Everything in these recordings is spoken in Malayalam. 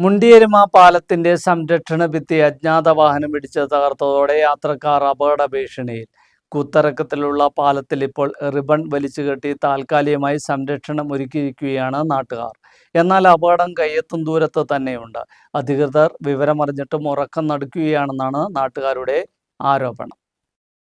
മുണ്ടിയരുമ പാലത്തിന്റെ സംരക്ഷണ ഭിത്തി അജ്ഞാത വാഹനം ഇടിച്ച് തകർത്തതോടെ യാത്രക്കാർ അപകട ഭീഷണിയിൽ കുത്തറക്കത്തിലുള്ള പാലത്തിൽ ഇപ്പോൾ റിബൺ വലിച്ചു കെട്ടി താൽക്കാലികമായി സംരക്ഷണം ഒരുക്കിയിരിക്കുകയാണ് നാട്ടുകാർ. എന്നാൽ അപകടം കയ്യെത്തും ദൂരത്ത് തന്നെയുണ്ട്. അധികൃതർ വിവരമറിഞ്ഞിട്ടും ഉറക്കം നടക്കുകയാണെന്നാണ് നാട്ടുകാരുടെ ആരോപണം.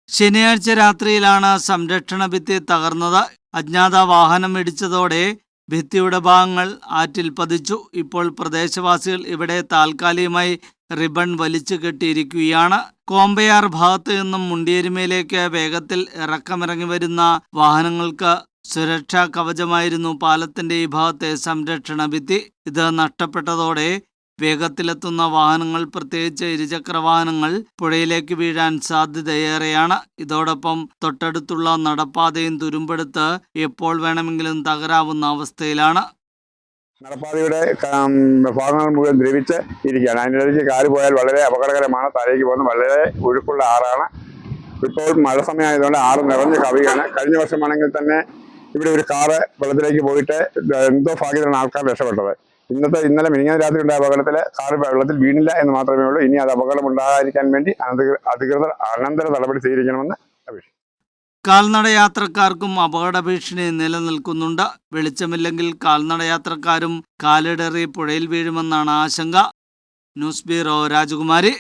ശനിയാഴ്ച രാത്രിയിലാണ് സംരക്ഷണ ഭിത്തി തകർന്നത്. അജ്ഞാത വാഹനം ഇടിച്ചതോടെ ഭിത്തിയുടെ ഭാഗങ്ങൾ ആറ്റിൽ പതിച്ചു. ഇപ്പോൾ പ്രദേശവാസികൾ ഇവിടെ താൽക്കാലികമായി റിബൺ വലിച്ചു കെട്ടിയിരിക്കുകയാണ്. കോമ്പയാർ ഭാഗത്ത് നിന്നും മുണ്ടിയരുമയിലേക്ക് വേഗത്തിൽ ഇറക്കമിറങ്ങി വരുന്ന വാഹനങ്ങൾക്ക് സുരക്ഷാ കവചമായിരുന്നു പാലത്തിന്റെ ഈ ഭാഗത്തെ സംരക്ഷണ ഭിത്തി. ഇത് നഷ്ടപ്പെട്ടതോടെ വേഗത്തിലെത്തുന്ന വാഹനങ്ങൾ പ്രത്യേകിച്ച് ഇരുചക്ര വാഹനങ്ങൾ പുഴയിലേക്ക് വീഴാൻ സാധ്യതയേറെയാണ്. ഇതോടൊപ്പം തൊട്ടടുത്തുള്ള നടപ്പാതയും തുരുമ്പെടുത്ത് എപ്പോൾ വേണമെങ്കിലും തകരാവുന്ന അവസ്ഥയിലാണ്. നടപ്പാതയുടെ ഭാഗങ്ങൾ മുഴുവൻ ദ്രവിച്ച് ഇരിക്കുകയാണ്. അതിനിടയ്ക്ക് കാൽ പോയാൽ വളരെ അപകടകരമാണ്. താഴേക്ക് പോകുന്ന വളരെ ഒഴുക്കുള്ള ആറാണ്. ഇപ്പോൾ മഴ സമയമായതുകൊണ്ട് ആറ് നിറഞ്ഞ് കവിയാണ്. കഴിഞ്ഞ വർഷമാണെങ്കിൽ തന്നെ ഇവിടെ ഒരു കാറ് വെള്ളത്തിലേക്ക് പോയിട്ട് എന്തോ ഭാഗ്യത്തിലാണ് ആൾക്കാർ രക്ഷപ്പെട്ടത്. ഇന്നത്തെ ഇന്നലെ മിനിഞ്ഞ രാത്രി ഉണ്ടായ അപകടത്തിൽ കാറ് വെള്ളത്തിൽ വീണില്ല എന്ന് മാത്രമേ ഉള്ളൂ. ഇനി അത് അപകടം ഉണ്ടാകാതിരിക്കാൻ വേണ്ടി അധികൃതർ അനന്തര നടപടി സ്വീകരിക്കണമെന്ന് കാൽനട യാത്രക്കാർക്കും അപകട ഭീഷണി നിലനിൽക്കുന്നുണ്ട്. വെളിച്ചമില്ലെങ്കിൽ കാൽനട യാത്രക്കാരും കാലിടറി പുഴയിൽ വീഴുമെന്നാണ് ആശങ്ക. ന്യൂസ് ബ്യൂറോ രാജകുമാരി.